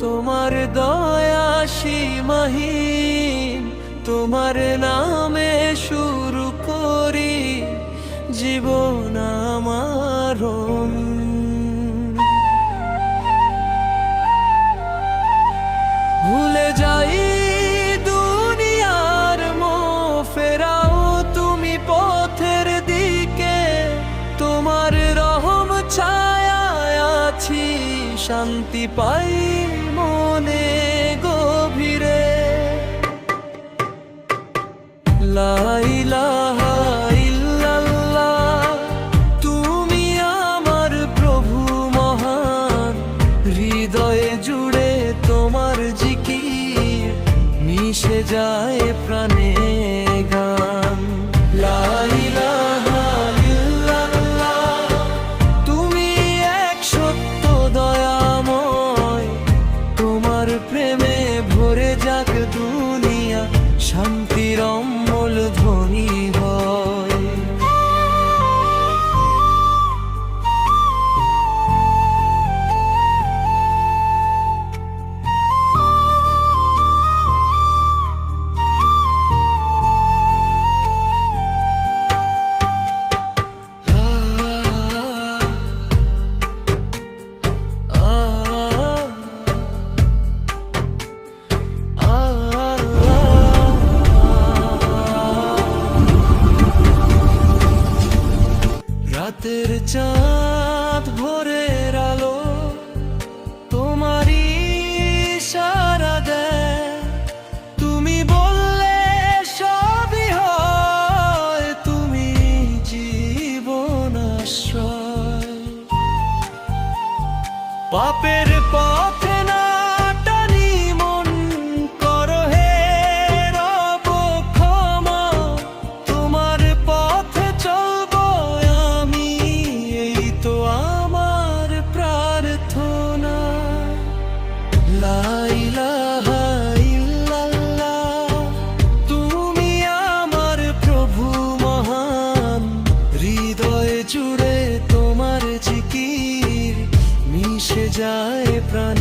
তোমার দয়া তোমার নামে শুরু করি জীবন আমার ভুলে যাই দুনিয়ার মোহ ফেরাও তুমি পথের দিকে। তোমার রহম ছায়ায় আছি, শান্তি পাই মনে গভীরে। লা যায় প্রাণে গান। লা তুমি এক সত্য দয়াময়। তোমার প্রেমে ভরে যাক দুনিয়া শান্তির রাতের চাঁদ, ভোরের আলো, তোমারই সারা দেয়। তুমি বললে সবই হয়, তুমি জীবন আশ্রয়। পাপের পথে যায় প্রাণ